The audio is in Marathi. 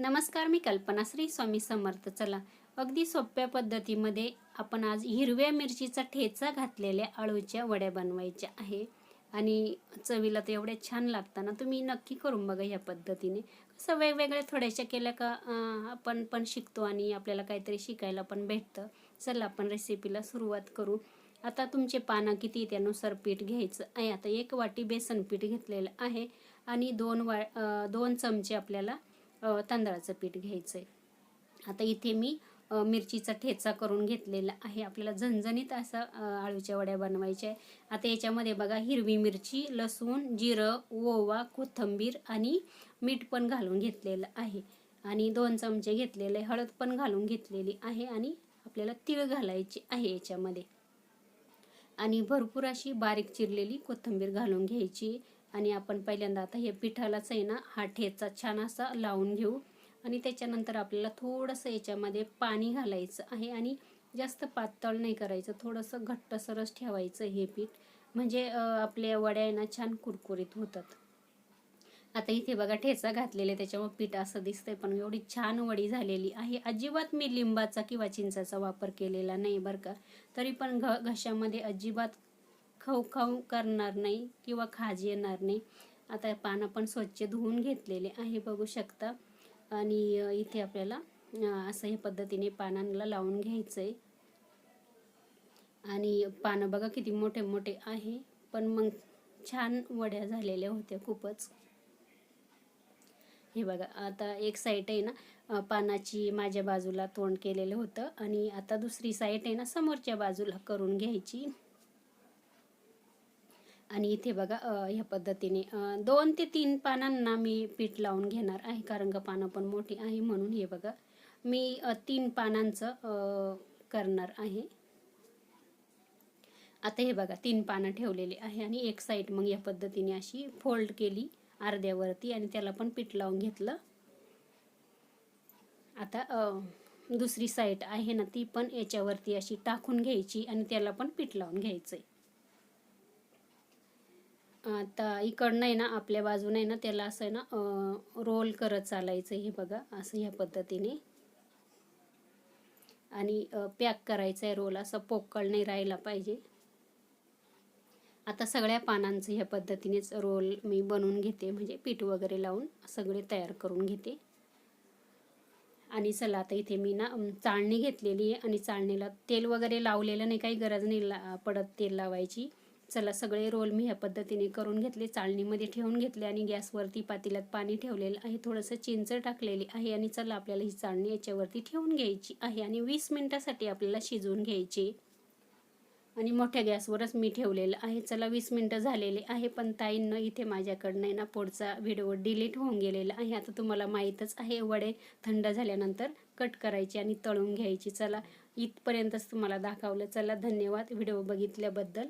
नमस्कार मी कल्पना श्री स्वामी समर्थ. चला अगदी सोप्या पद्धतीमध्ये आपण आज हिरव्या मिरचीचा ठेचा घातलेल्या आळूच्या वड्या बनवायच्या आहे. आणि चवीला तर एवढ्या छान लागतात ना तुम्ही नक्की करून बघा ह्या पद्धतीने. कसं वेगवेगळ्या थोड्याशा केल्या का आपण पण शिकतो आणि आपल्याला काहीतरी शिकायला पण भेटतं. चला आपण रेसिपीला सुरुवात करू. आता तुमचे पानं किती त्यानुसार पीठ घ्यायचं आहे. आता एक वाटी बेसन पीठ घेतलेलं आहे. आणि दोन वा दोन चमचे आपल्याला तांदळाचं पीठ घ्यायचं आहे आता इथे मी मिरचीचा ठेचा करून घेतलेला आहे. आपल्याला झणझणीत असा आळूच्या वड्या बनवायच्या आहे आता याच्यामध्ये बघा हिरवी मिरची लसूण जिरं ओवा कोथिंबीर आणि मीठ पण घालून घेतलेलं आहे. आणि दोन चमचे घेतलेले हळद पण घालून घेतलेली आहे आणि आपल्याला तीळ घालायची आहे याच्यामध्ये. आणि भरपूर अशी बारीक चिरलेली कोथिंबीर घालून घ्यायची. आणि आपण पहिल्यांदा आता हे पिठालाच आहे ना हा ठेचा छान असा लावून घेऊ. आणि त्याच्यानंतर आपल्याला थोडंसं याच्यामध्ये पाणी घालायचं आहे आणि जास्त पातळ नाही करायचं थोडंसं घट्टसरच ठेवायचं हे पीठ. म्हणजे आपल्या वड्या आहे ना छान कुरकुरीत होतात. आता इथे बघा ठेचा घातलेले त्याच्यामुळे पीठ असं दिसतंय पण एवढी छान वडी झालेली आहे. अजिबात मी लिंबाचा किंवा चिंचाचा वापर केलेला नाही बरं का. तरी पण घ घशामध्ये अजिबात खाऊ खाऊ करणार नाही किंवा खाज येणार नाही. आता पानं पण स्वच्छ धुवून घेतलेले आहे बघू शकता. आणि इथे आपल्याला असं हे पद्धतीने पानांना लावून घ्यायचं आहे आणि पानं बघा किती मोठे मोठे आहे. पण मग छान वड्या झालेल्या होत्या खूपच. हे बघा आता एक साईट आहे ना पानाची माझ्या बाजूला तोंड केलेलं होतं. आणि आता दुसरी साईट आहे ना समोरच्या बाजूला करून घ्यायची. आणि इथे बघा ह्या पद्धतीने दोन ते तीन पानांना मी पीठ लावून घेणार आहे. कारण का पानं पण मोठी आहे म्हणून हे बघा मी तीन पानांचं करणार आहे. आता हे बघा तीन पानं ठेवलेली आहे आणि एक साईड मग या पद्धतीने अशी फोल्ड केली अर्ध्यावरती आणि त्याला पण पीठ लावून घेतलं. आता दुसरी साईड आहे ना ती पण याच्यावरती अशी टाकून घ्यायची आणि त्याला पण पीठ लावून घ्यायचं आहे आता इकडनं आहे ना आपल्या बाजूनं आहे ना त्याला असं आहे ना रोल करत चालायचं हे बघा असं ह्या पद्धतीने. आणि पॅक करायचं आहे रोल असं पोकळ नाही राहिला पाहिजे. आता सगळ्या पानांचं ह्या पद्धतीनेच रोल मी बनवून घेते म्हणजे पीठ वगैरे लावून सगळे तयार करून घेते. आणि चला आता इथे मी ना चाळणी घेतलेली आहे आणि चाळणीला तेल वगैरे लावलेलं नाही काही गरज नाही ला पडत तेल लावायची. चला सगळे रोल मी ह्या पद्धतीने करून घेतले चाळणीमध्ये ठेवून घेतले आणि गॅसवरती पातेल्यात पाणी ठेवलेलं आहे थोडंसं चिंच टाकलेली आहे आणि चला आपल्याला ही चाळणी याच्यावरती ठेवून घ्यायची आहे आणि वीस मिनटासाठी आपल्याला शिजवून घ्यायची. आणि मोठ्या गॅसवरच मी ठेवलेलं आहे. चला वीस मिनटं झालेले आहे पण ताईंनं इथे माझ्याकडनं आहे ना पुढचा व्हिडिओ डिलीट होऊन गेलेला आहे. आता तुम्हाला माहीतच आहे वडे थंड झाल्यानंतर कट करायचे आणि तळून घ्यायची. चला इथपर्यंतच तुम्हाला दाखवलं. चला धन्यवाद. व्हिडिओ बघितल्याबद्दल.